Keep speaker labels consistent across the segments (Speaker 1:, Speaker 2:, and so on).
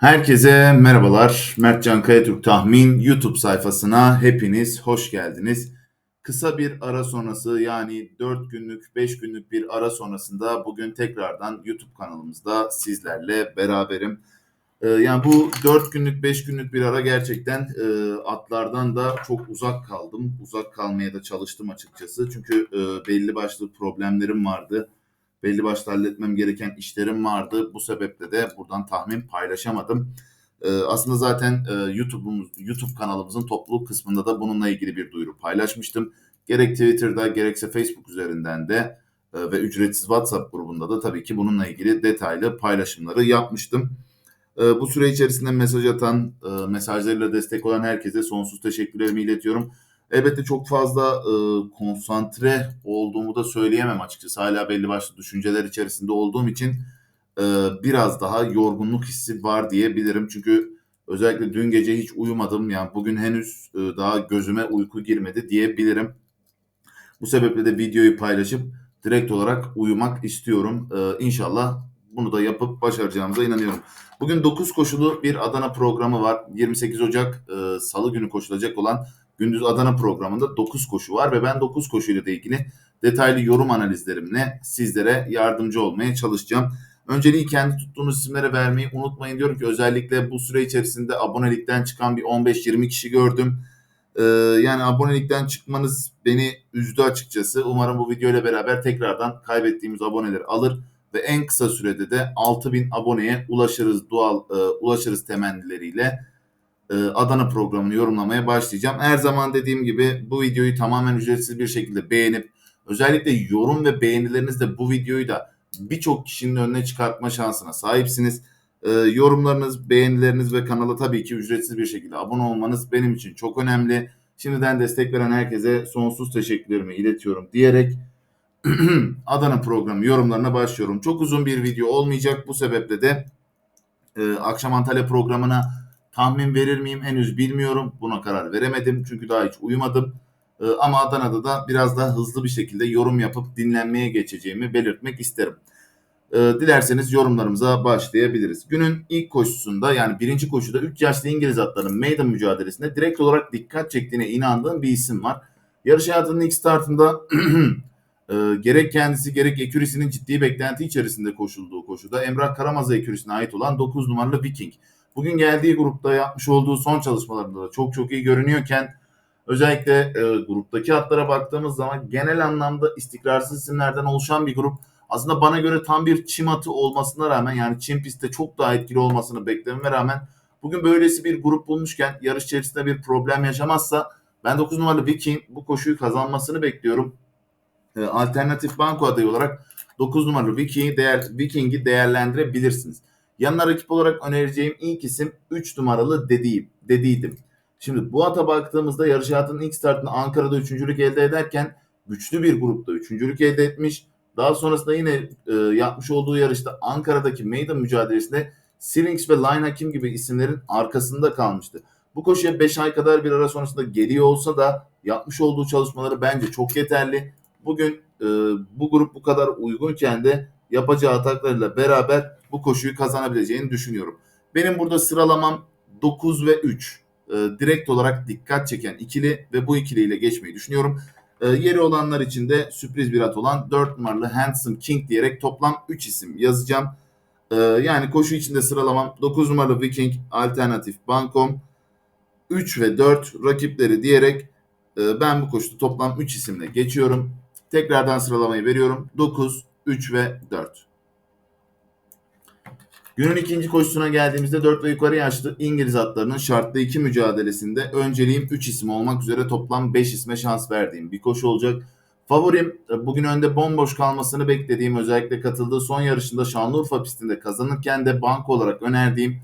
Speaker 1: Herkese merhabalar. Mertcan Kayatürk Tahmin YouTube sayfasına hepiniz hoş geldiniz. Kısa bir ara sonrası yani 4 günlük 5 günlük bir ara sonrasında bugün tekrardan YouTube kanalımızda sizlerle beraberim. Ee, yani bu 4 günlük 5 günlük bir ara gerçekten e, atlardan da çok uzak kaldım. Uzak kalmaya da çalıştım açıkçası. Çünkü e, belli başlı problemlerim vardı belli başlı halletmem gereken işlerim vardı. Bu sebeple de buradan tahmin paylaşamadım. Ee, aslında zaten e, YouTube'umuz, YouTube kanalımızın topluluk kısmında da bununla ilgili bir duyuru paylaşmıştım. Gerek Twitter'da gerekse Facebook üzerinden de e, ve ücretsiz WhatsApp grubunda da tabii ki bununla ilgili detaylı paylaşımları yapmıştım. E, bu süre içerisinde mesaj atan, e, mesajlarıyla destek olan herkese sonsuz teşekkürlerimi iletiyorum. Elbette çok fazla e, konsantre olduğumu da söyleyemem açıkçası. Hala belli başlı düşünceler içerisinde olduğum için e, biraz daha yorgunluk hissi var diyebilirim. Çünkü özellikle dün gece hiç uyumadım. Yani bugün henüz e, daha gözüme uyku girmedi diyebilirim. Bu sebeple de videoyu paylaşıp direkt olarak uyumak istiyorum. E, inşallah bunu da yapıp başaracağımıza inanıyorum. Bugün 9 koşulu bir Adana programı var. 28 Ocak e, Salı günü koşulacak olan Gündüz Adana programında 9 koşu var ve ben 9 koşuyla da ilgili detaylı yorum analizlerimle sizlere yardımcı olmaya çalışacağım. Önceliği kendi tuttuğunuz isimlere vermeyi unutmayın diyorum ki özellikle bu süre içerisinde abonelikten çıkan bir 15-20 kişi gördüm. Ee, yani abonelikten çıkmanız beni üzdü açıkçası. Umarım bu video ile beraber tekrardan kaybettiğimiz aboneleri alır ve en kısa sürede de 6000 aboneye ulaşırız doğal e, ulaşırız temennileriyle Adana programını yorumlamaya başlayacağım. Her zaman dediğim gibi bu videoyu tamamen ücretsiz bir şekilde beğenip özellikle yorum ve beğenilerinizle bu videoyu da birçok kişinin önüne çıkartma şansına sahipsiniz. E, yorumlarınız, beğenileriniz ve kanala tabii ki ücretsiz bir şekilde abone olmanız benim için çok önemli. Şimdiden destek veren herkese sonsuz teşekkürlerimi iletiyorum diyerek Adana programı yorumlarına başlıyorum. Çok uzun bir video olmayacak. Bu sebeple de e, akşam Antalya programına Tahmin verir miyim henüz bilmiyorum. Buna karar veremedim çünkü daha hiç uyumadım. Ee, ama Adana'da da biraz daha hızlı bir şekilde yorum yapıp dinlenmeye geçeceğimi belirtmek isterim. Ee, dilerseniz yorumlarımıza başlayabiliriz. Günün ilk koşusunda yani birinci koşuda 3 yaşlı İngiliz atların meydan mücadelesinde direkt olarak dikkat çektiğine inandığım bir isim var. Yarış hayatının ilk startında e, gerek kendisi gerek ekürisinin ciddi beklenti içerisinde koşulduğu koşuda Emrah Karamaz'a ekürisine ait olan 9 numaralı Viking bugün geldiği grupta yapmış olduğu son çalışmalarında da çok çok iyi görünüyorken özellikle e, gruptaki atlara baktığımız zaman genel anlamda istikrarsız isimlerden oluşan bir grup aslında bana göre tam bir çim atı olmasına rağmen yani çim pistte çok daha etkili olmasını beklememe rağmen bugün böylesi bir grup bulmuşken yarış içerisinde bir problem yaşamazsa ben 9 numaralı Viking bu koşuyu kazanmasını bekliyorum. E, alternatif banko adayı olarak 9 numaralı Viking'i değer, Viking'i değerlendirebilirsiniz. Yanına rakip olarak önereceğim ilk isim 3 numaralı dediğim, dediydim. Şimdi bu ata baktığımızda yarış hayatının ilk startında Ankara'da üçüncülük elde ederken güçlü bir grupta üçüncülük elde etmiş. Daha sonrasında yine e, yapmış olduğu yarışta Ankara'daki meydan mücadelesinde Sirings ve Line Hakim gibi isimlerin arkasında kalmıştı. Bu koşuya 5 ay kadar bir ara sonrasında geliyor olsa da yapmış olduğu çalışmaları bence çok yeterli. Bugün e, bu grup bu kadar uygunken de yapacağı ataklarıyla beraber bu koşuyu kazanabileceğini düşünüyorum. Benim burada sıralamam 9 ve 3. E, direkt olarak dikkat çeken ikili ve bu ikiliyle geçmeyi düşünüyorum. E, yeri olanlar için de sürpriz bir at olan 4 numaralı Handsome King diyerek toplam 3 isim yazacağım. E, yani koşu içinde sıralamam 9 numaralı Viking, Alternatif Bankom, 3 ve 4 rakipleri diyerek e, ben bu koşuda toplam 3 isimle geçiyorum. Tekrardan sıralamayı veriyorum. 9, 3 ve 4. Günün ikinci koşusuna geldiğimizde 4 ve yukarı yaşlı İngiliz atlarının şartlı iki mücadelesinde önceliğim 3 isim olmak üzere toplam 5 isme şans verdiğim bir koşu olacak. Favorim e, bugün önde bomboş kalmasını beklediğim özellikle katıldığı son yarışında Şanlıurfa pistinde kazanırken de bank olarak önerdiğim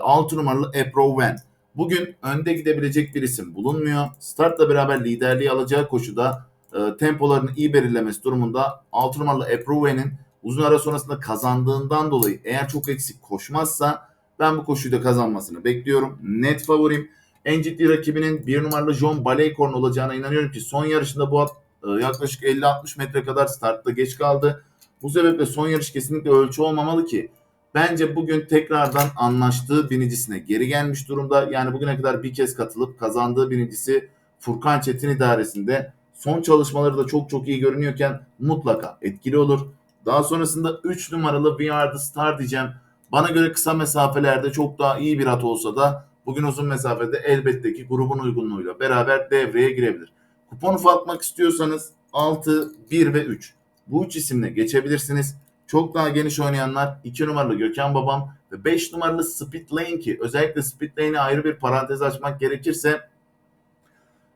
Speaker 1: 6 e, numaralı Epro Van. Bugün önde gidebilecek bir isim bulunmuyor. Startla beraber liderliği alacağı koşuda e, tempolarını iyi belirlemesi durumunda 6 numaralı Epruve'nin uzun ara sonrasında kazandığından dolayı eğer çok eksik koşmazsa ben bu koşuyu da kazanmasını bekliyorum. Net favorim. En ciddi rakibinin bir numaralı John Baleycorn olacağına inanıyorum ki son yarışında bu at e, yaklaşık 50-60 metre kadar startta geç kaldı. Bu sebeple son yarış kesinlikle ölçü olmamalı ki Bence bugün tekrardan anlaştığı binicisine geri gelmiş durumda. Yani bugüne kadar bir kez katılıp kazandığı binicisi Furkan Çetin idaresinde son çalışmaları da çok çok iyi görünüyorken mutlaka etkili olur. Daha sonrasında 3 numaralı We Are Star diyeceğim. Bana göre kısa mesafelerde çok daha iyi bir at olsa da bugün uzun mesafede elbette ki grubun uygunluğuyla beraber devreye girebilir. Kupon ufaltmak istiyorsanız 6, 1 ve 3. Bu üç isimle geçebilirsiniz. Çok daha geniş oynayanlar 2 numaralı Gökhan Babam ve 5 numaralı Speed Lane ki özellikle Speed Lane'e ayrı bir parantez açmak gerekirse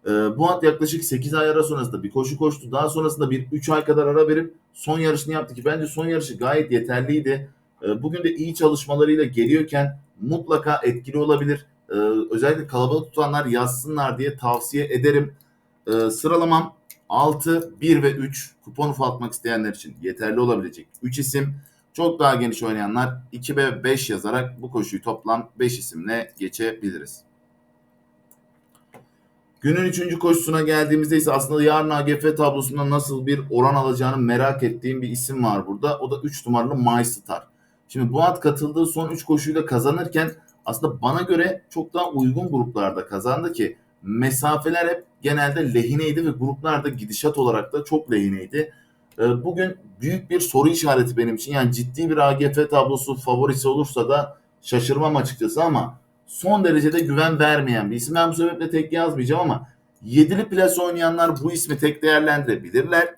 Speaker 1: e, bu at yaklaşık 8 ay ara sonrasında bir koşu koştu. Daha sonrasında bir 3 ay kadar ara verip son yarışını yaptı ki bence son yarışı gayet yeterliydi. E, bugün de iyi çalışmalarıyla geliyorken mutlaka etkili olabilir. E, özellikle kalabalık tutanlar yazsınlar diye tavsiye ederim. Sıralamam 6, 1 ve 3 kupon ufaltmak isteyenler için yeterli olabilecek 3 isim. Çok daha geniş oynayanlar 2 ve 5 yazarak bu koşuyu toplam 5 isimle geçebiliriz. Günün üçüncü koşusuna geldiğimizde ise aslında yarın AGF tablosunda nasıl bir oran alacağını merak ettiğim bir isim var burada. O da 3 numaralı My Star. Şimdi bu at katıldığı son 3 koşuyla kazanırken aslında bana göre çok daha uygun gruplarda kazandı ki mesafeler hep genelde lehineydi ve gruplarda gidişat olarak da çok lehineydi. Ee, bugün büyük bir soru işareti benim için. Yani ciddi bir AGF tablosu favorisi olursa da şaşırmam açıkçası ama son derecede güven vermeyen bir isim. Ben bu sebeple tek yazmayacağım ama yedili plas oynayanlar bu ismi tek değerlendirebilirler.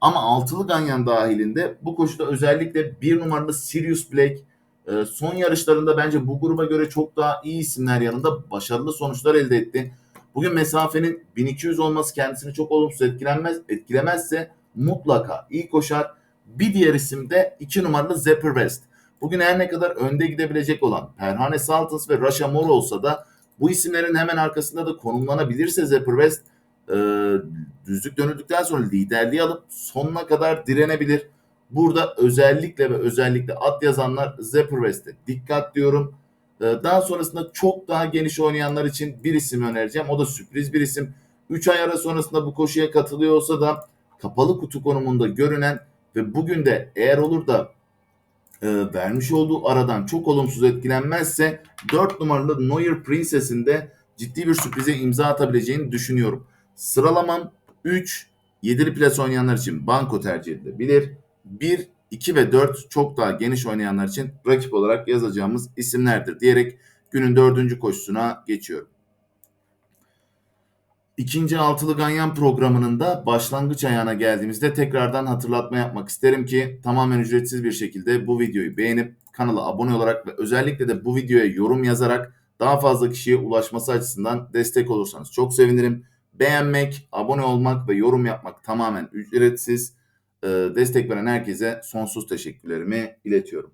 Speaker 1: Ama altılı ganyan dahilinde bu koşuda özellikle bir numaralı Sirius Black e, son yarışlarında bence bu gruba göre çok daha iyi isimler yanında başarılı sonuçlar elde etti. Bugün mesafenin 1200 olması kendisini çok olumsuz etkilenmez, etkilemezse mutlaka iyi koşar. Bir diğer isim de 2 numaralı Zephyr West. Bugün her ne kadar önde gidebilecek olan Perhane Saltins ve Rasha Mor olsa da bu isimlerin hemen arkasında da konumlanabilirse Zephyr West e, düzlük dönüldükten sonra liderliği alıp sonuna kadar direnebilir. Burada özellikle ve özellikle at yazanlar Zephyr West'e dikkat diyorum. E, daha sonrasında çok daha geniş oynayanlar için bir isim önereceğim. O da sürpriz bir isim. 3 ay ara sonrasında bu koşuya katılıyor olsa da kapalı kutu konumunda görünen ve bugün de eğer olur da e, vermiş olduğu aradan çok olumsuz etkilenmezse 4 numaralı Neuer Princess'in de ciddi bir sürprize imza atabileceğini düşünüyorum. Sıralamam 3, 7'li plas oynayanlar için banko tercih edilebilir. 1, 2 ve 4 çok daha geniş oynayanlar için rakip olarak yazacağımız isimlerdir diyerek günün dördüncü koşusuna geçiyorum. İkinci altılı ganyan programının da başlangıç ayağına geldiğimizde tekrardan hatırlatma yapmak isterim ki tamamen ücretsiz bir şekilde bu videoyu beğenip kanala abone olarak ve özellikle de bu videoya yorum yazarak daha fazla kişiye ulaşması açısından destek olursanız çok sevinirim. Beğenmek, abone olmak ve yorum yapmak tamamen ücretsiz. Ee, destek veren herkese sonsuz teşekkürlerimi iletiyorum.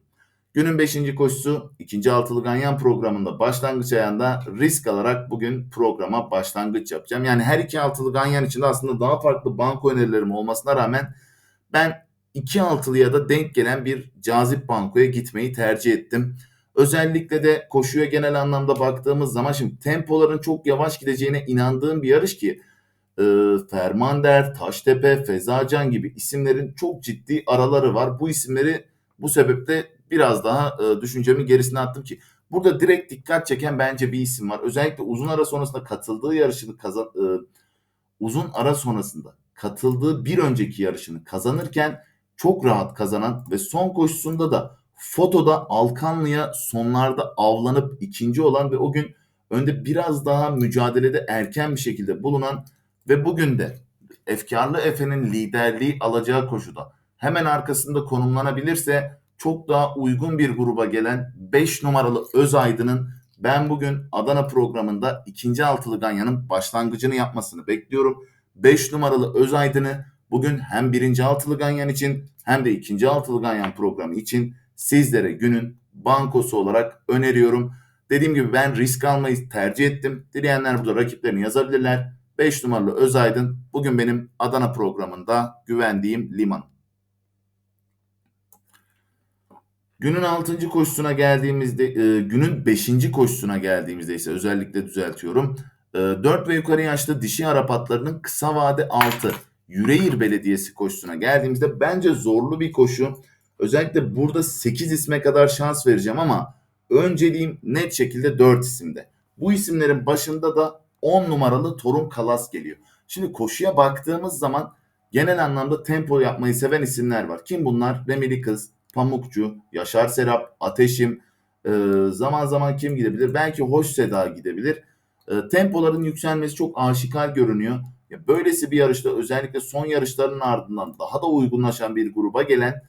Speaker 1: Günün 5. koşusu 2. altılı ganyan programında başlangıç ayağında risk alarak bugün programa başlangıç yapacağım. Yani her iki altılı ganyan içinde aslında daha farklı banko önerilerim olmasına rağmen ben iki altılıya da denk gelen bir cazip bankoya gitmeyi tercih ettim. Özellikle de koşuya genel anlamda baktığımız zaman şimdi tempoların çok yavaş gideceğine inandığım bir yarış ki e, Fermander, Taştepe, Fezacan gibi isimlerin çok ciddi araları var. Bu isimleri bu sebeple biraz daha e, düşüncemi gerisine attım ki burada direkt dikkat çeken bence bir isim var. Özellikle uzun ara sonrasında katıldığı yarışını kazan e, uzun ara sonrasında katıldığı bir önceki yarışını kazanırken çok rahat kazanan ve son koşusunda da fotoda Alkanlı'ya sonlarda avlanıp ikinci olan ve o gün önde biraz daha mücadelede erken bir şekilde bulunan ve bugün de Efkarlı Efe'nin liderliği alacağı koşuda hemen arkasında konumlanabilirse çok daha uygun bir gruba gelen 5 numaralı Özaydın'ın ben bugün Adana programında ikinci altılı ganyanın başlangıcını yapmasını bekliyorum. 5 numaralı Özaydın'ı bugün hem birinci altılı ganyan için hem de ikinci altılı ganyan programı için sizlere günün bankosu olarak öneriyorum. Dediğim gibi ben risk almayı tercih ettim. Dileyenler burada rakiplerini yazabilirler. 5 numaralı Özaydın bugün benim Adana programında güvendiğim liman. Günün 6. koşusuna geldiğimizde, e, günün 5. koşusuna geldiğimizde ise özellikle düzeltiyorum. E, 4 ve yukarı yaşlı dişi Arap atlarının kısa vade 6 Yüreğir Belediyesi koşusuna geldiğimizde bence zorlu bir koşu. Özellikle burada 8 isme kadar şans vereceğim ama önceliğim net şekilde 4 isimde. Bu isimlerin başında da 10 numaralı Torun Kalas geliyor. Şimdi koşuya baktığımız zaman genel anlamda tempo yapmayı seven isimler var. Kim bunlar? Remili Kız, Pamukçu, Yaşar Serap, Ateşim, e, zaman zaman kim gidebilir? Belki Hoş Seda gidebilir. E, tempoların yükselmesi çok aşikar görünüyor. Ya böylesi bir yarışta özellikle son yarışların ardından daha da uygunlaşan bir gruba gelen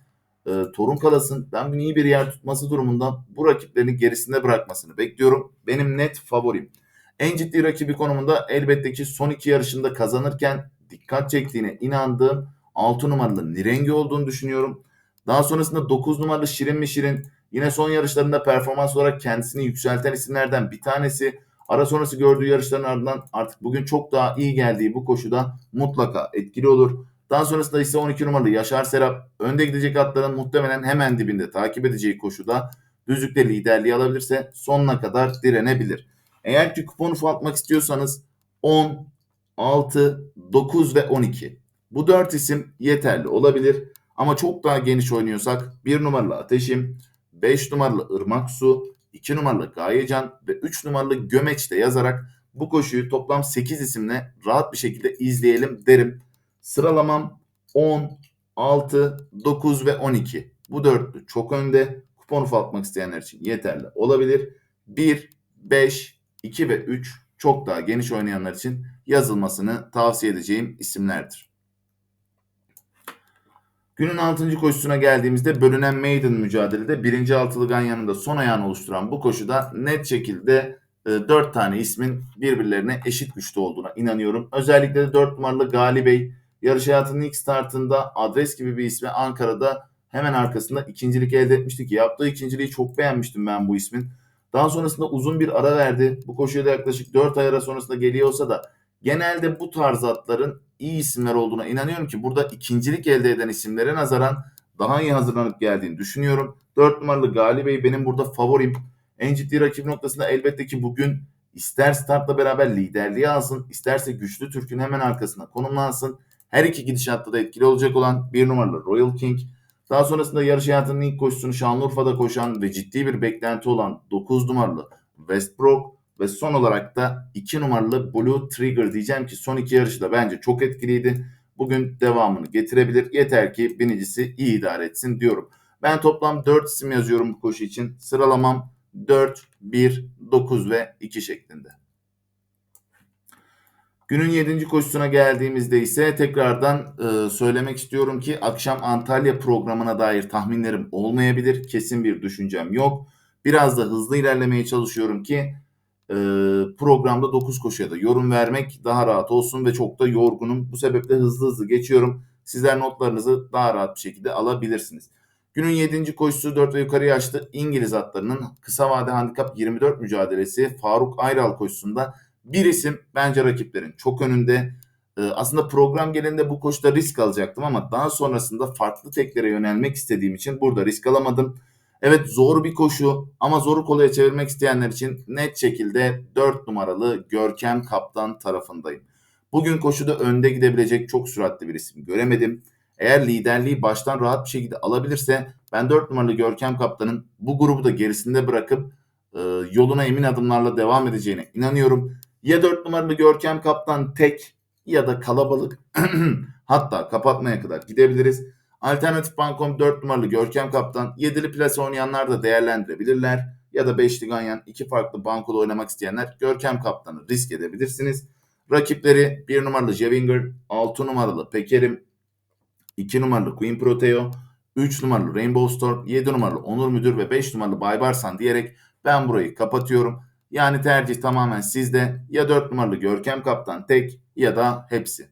Speaker 1: e, Torun Kalas'ın ben iyi bir yer tutması durumunda bu rakiplerini gerisinde bırakmasını bekliyorum. Benim net favorim. En ciddi rakibi konumunda elbette ki son iki yarışında kazanırken dikkat çektiğine inandığım 6 numaralı Nirengi olduğunu düşünüyorum. Daha sonrasında 9 numaralı Şirin mi Şirin yine son yarışlarında performans olarak kendisini yükselten isimlerden bir tanesi. Ara sonrası gördüğü yarışların ardından artık bugün çok daha iyi geldiği bu koşuda mutlaka etkili olur. Daha sonrasında ise 12 numaralı Yaşar Serap önde gidecek atların muhtemelen hemen dibinde takip edeceği koşuda düzlükte liderliği alabilirse sonuna kadar direnebilir. Eğer ki kuponu ufaltmak istiyorsanız 10, 6, 9 ve 12. Bu 4 isim yeterli olabilir. Ama çok daha geniş oynuyorsak 1 numaralı Ateşim, 5 numaralı Irmak Su, 2 numaralı Gayecan ve 3 numaralı Gömeç'te yazarak bu koşuyu toplam 8 isimle rahat bir şekilde izleyelim derim. Sıralamam 10, 6, 9 ve 12. Bu dörtlü çok önde. Kupon ufaltmak isteyenler için yeterli olabilir. 1, 5, 2 ve 3 çok daha geniş oynayanlar için yazılmasını tavsiye edeceğim isimlerdir. Günün 6. koşusuna geldiğimizde bölünen maiden mücadelede birinci altılı ganyanında son ayağını oluşturan bu koşuda net şekilde e, 4 tane ismin birbirlerine eşit güçlü olduğuna inanıyorum. Özellikle de 4 numaralı Gali Bey yarış hayatının ilk startında adres gibi bir ismi Ankara'da hemen arkasında ikincilik elde etmişti ki yaptığı ikinciliği çok beğenmiştim ben bu ismin. Daha sonrasında uzun bir ara verdi. Bu koşuya da yaklaşık 4 ay ara sonrasında geliyorsa da genelde bu tarz atların iyi isimler olduğuna inanıyorum ki burada ikincilik elde eden isimlere nazaran daha iyi hazırlanıp geldiğini düşünüyorum. 4 numaralı Gali Bey benim burada favorim. En ciddi rakip noktasında elbette ki bugün ister startla beraber liderliği alsın, isterse güçlü Türk'ün hemen arkasına konumlansın. Her iki gidişatta da etkili olacak olan bir numaralı Royal King. Daha sonrasında yarış hayatının ilk koşusunu Şanlıurfa'da koşan ve ciddi bir beklenti olan 9 numaralı Westbrook ve son olarak da 2 numaralı Blue Trigger diyeceğim ki son iki yarışı da bence çok etkiliydi. Bugün devamını getirebilir. Yeter ki binicisi iyi idare etsin diyorum. Ben toplam 4 isim yazıyorum bu koşu için. Sıralamam 4, 1, 9 ve 2 şeklinde. Günün 7. koşusuna geldiğimizde ise tekrardan e, söylemek istiyorum ki akşam Antalya programına dair tahminlerim olmayabilir. Kesin bir düşüncem yok. Biraz da hızlı ilerlemeye çalışıyorum ki e, programda 9 koşuya da yorum vermek daha rahat olsun ve çok da yorgunum. Bu sebeple hızlı hızlı geçiyorum. Sizler notlarınızı daha rahat bir şekilde alabilirsiniz. Günün 7. koşusu 4 ve yukarı yaşlı İngiliz atlarının kısa vade handikap 24 mücadelesi Faruk Ayral koşusunda bir isim bence rakiplerin çok önünde. Ee, aslında program gelinde bu koşuda risk alacaktım ama daha sonrasında farklı teklere yönelmek istediğim için burada risk alamadım. Evet zor bir koşu ama zoru kolaya çevirmek isteyenler için net şekilde 4 numaralı Görkem Kaptan tarafındayım. Bugün koşuda önde gidebilecek çok süratli bir isim göremedim. Eğer liderliği baştan rahat bir şekilde alabilirse ben 4 numaralı Görkem Kaptan'ın bu grubu da gerisinde bırakıp e, yoluna emin adımlarla devam edeceğine inanıyorum. Ya 4 numaralı Görkem Kaptan tek ya da kalabalık hatta kapatmaya kadar gidebiliriz. Alternatif Bankom 4 numaralı Görkem Kaptan 7'li plase oynayanlar da değerlendirebilirler. Ya da 5'li Ganyan iki farklı bankolu oynamak isteyenler Görkem Kaptan'ı risk edebilirsiniz. Rakipleri 1 numaralı Jevinger, 6 numaralı Pekerim, 2 numaralı Queen Proteo, 3 numaralı Rainbow Storm, 7 numaralı Onur Müdür ve 5 numaralı Baybarsan diyerek ben burayı kapatıyorum. Yani tercih tamamen sizde. Ya 4 numaralı Görkem Kaptan tek ya da hepsi.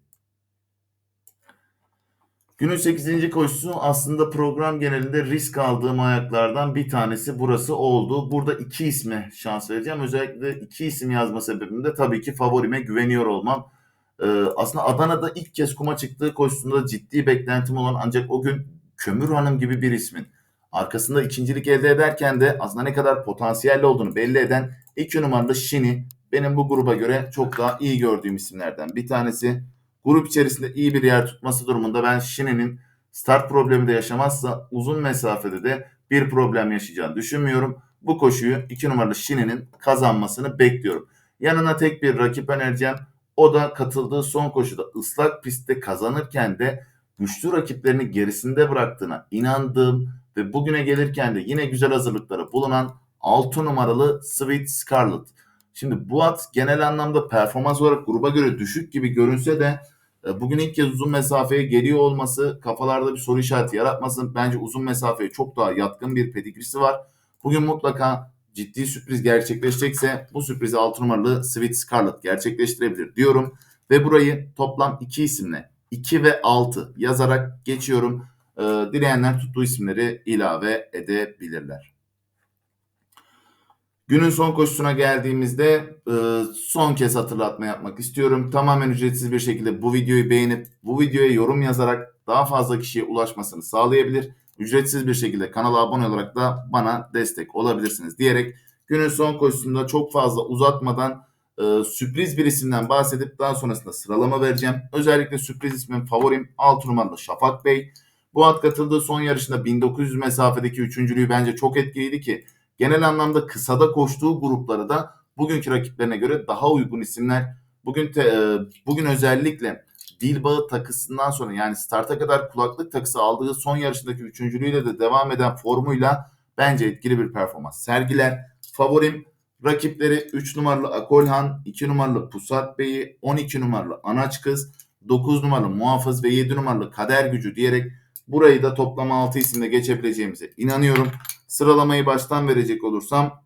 Speaker 1: Günün 8. koşusu aslında program genelinde risk aldığım ayaklardan bir tanesi burası oldu. Burada iki isme şans vereceğim. Özellikle iki isim yazma sebebim de tabii ki favorime güveniyor olmam. Ee, aslında Adana'da ilk kez kuma çıktığı koşusunda ciddi beklentim olan ancak o gün Kömür Hanım gibi bir ismin arkasında ikincilik elde ederken de aslında ne kadar potansiyelli olduğunu belli eden 2 numaralı Şini benim bu gruba göre çok daha iyi gördüğüm isimlerden bir tanesi. Grup içerisinde iyi bir yer tutması durumunda ben Şini'nin start problemi de yaşamazsa uzun mesafede de bir problem yaşayacağını düşünmüyorum. Bu koşuyu 2 numaralı Şine'nin kazanmasını bekliyorum. Yanına tek bir rakip önereceğim. O da katıldığı son koşuda ıslak pistte kazanırken de güçlü rakiplerini gerisinde bıraktığına inandığım ve bugüne gelirken de yine güzel hazırlıkları bulunan 6 numaralı Sweet Scarlet. Şimdi bu at genel anlamda performans olarak gruba göre düşük gibi görünse de e, bugün ilk kez uzun mesafeye geliyor olması kafalarda bir soru işareti yaratmasın. Bence uzun mesafeye çok daha yatkın bir pedigrisi var. Bugün mutlaka ciddi sürpriz gerçekleşecekse bu sürprizi 6 numaralı Sweet Scarlet gerçekleştirebilir diyorum. Ve burayı toplam 2 isimle 2 ve 6 yazarak geçiyorum. Ee, dileyenler tuttuğu isimleri ilave edebilirler. Günün son koşusuna geldiğimizde e, son kez hatırlatma yapmak istiyorum. Tamamen ücretsiz bir şekilde bu videoyu beğenip bu videoya yorum yazarak daha fazla kişiye ulaşmasını sağlayabilir. Ücretsiz bir şekilde kanala abone olarak da bana destek olabilirsiniz diyerek günün son koşusunda çok fazla uzatmadan e, sürpriz bir isimden bahsedip daha sonrasında sıralama vereceğim. Özellikle sürpriz ismim favorim 6 numaralı Şafak Bey. Bu at katıldığı son yarışında 1900 mesafedeki üçüncülüğü bence çok etkiliydi ki genel anlamda kısada koştuğu grupları da bugünkü rakiplerine göre daha uygun isimler. Bugün te, e, bugün özellikle dil bağı takısından sonra yani starta kadar kulaklık takısı aldığı son yarışındaki üçüncülüğüyle de devam eden formuyla bence etkili bir performans sergiler. Favorim rakipleri 3 numaralı Akolhan, 2 numaralı Pusat Bey'i, 12 numaralı Anaç Kız, 9 numaralı Muhafız ve 7 numaralı Kader Gücü diyerek burayı da toplam 6 isimle geçebileceğimize inanıyorum. Sıralamayı baştan verecek olursam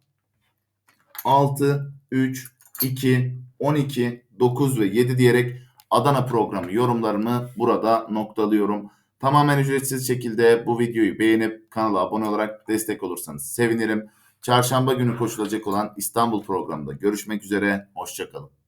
Speaker 1: 6, 3, 2, 12, 9 ve 7 diyerek Adana programı yorumlarımı burada noktalıyorum. Tamamen ücretsiz şekilde bu videoyu beğenip kanala abone olarak destek olursanız sevinirim. Çarşamba günü koşulacak olan İstanbul programında görüşmek üzere. Hoşçakalın.